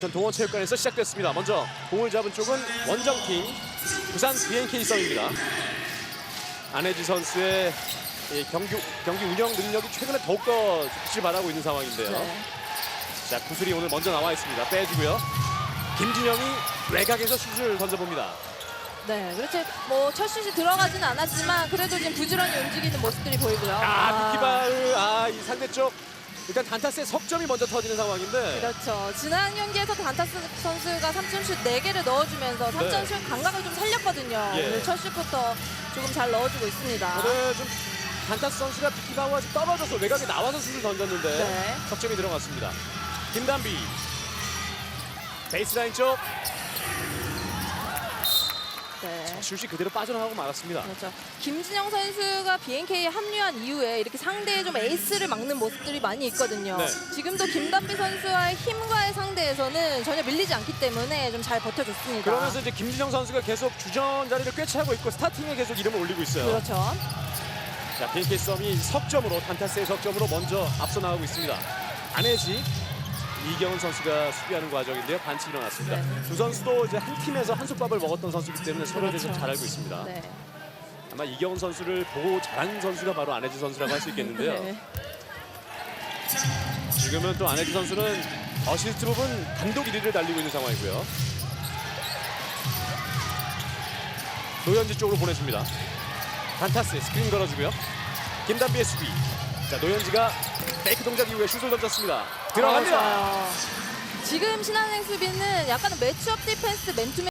전 동원체육관에서 시작됐습니다. 먼저 공을 잡은 쪽은 원정팀 부산 BNK 썸입니다. 안혜지 선수의 이 경기, 경기 운영 능력이 최근에 더욱더 빛을 발하고 있는 상황인데요. 네. 자 구슬이 오늘 먼저 나와 있습니다. 빼주고요. 김진영이 외곽에서 슛을 던져봅니다. 네, 그렇지. 뭐첫 슛이 들어가지는 않았지만 그래도 지금 부지런히 움직이는 모습들이 보이고요. 아 미키바을 아이 상대 쪽 일단 단타스의 석점이 먼저 터지는 상황인데 그렇죠. 지난 경기에서 단타스 선수가 3점슛 4개를 넣어주면서 3점슛 감각을 좀 살렸거든요. 네. 예. 오늘 첫 슛부터 조금 잘 넣어주고 있습니다. 오늘 좀 단타스 선수가 좀 떨어져서 외곽에 나와서 슛을 던졌는데 네. 석점이 들어갔습니다. 김단비 베이스라인 쪽 네. 슛이 그대로 빠져나가고 말았습니다. 그렇죠. 김진영 선수가 BNK에 합류한 이후에 이렇게 상대의 좀 에이스를 막는 모습들이 많이 있거든요. 네. 지금도 김단비 선수와의 힘과의 상대에서는 전혀 밀리지 않기 때문에 좀 잘 버텨줬습니다. 그러면서 이제 김진영 선수가 계속 주전 자리를 꿰차고 있고 스타팅에 계속 이름을 올리고 있어요. 그렇죠. 자, BNK 썸이 석점으로 단타스의 석점으로 먼저 앞서 나가고 있습니다. 안혜지 이경은 선수가 수비하는 과정인데요. 반칙이 일어났습니다. 네. 두 선수도 이제 한 팀에서 한솥밥을 먹었던 선수이기 때문에 서로에 대해서 그렇죠. 잘 알고 있습니다. 네. 아마 이경은 선수를 보고 잘한 선수가 바로 안혜지 선수라고 할 수 있겠는데요. 네. 지금은 또 안혜지 선수는 어시스트 부분 단독 1위를 달리고 있는 상황이고요. 노현지 쪽으로 보내줍니다. 단타스 스크린 걸어주고요. 김단비의 수비. 자 노현지가 페이크 동작 이후에 슛을 던졌습니다. 들어갑니다. 어, 좋아요. 지금 신한은행 수비는 약간 은 매치업 디펜스 맨투맨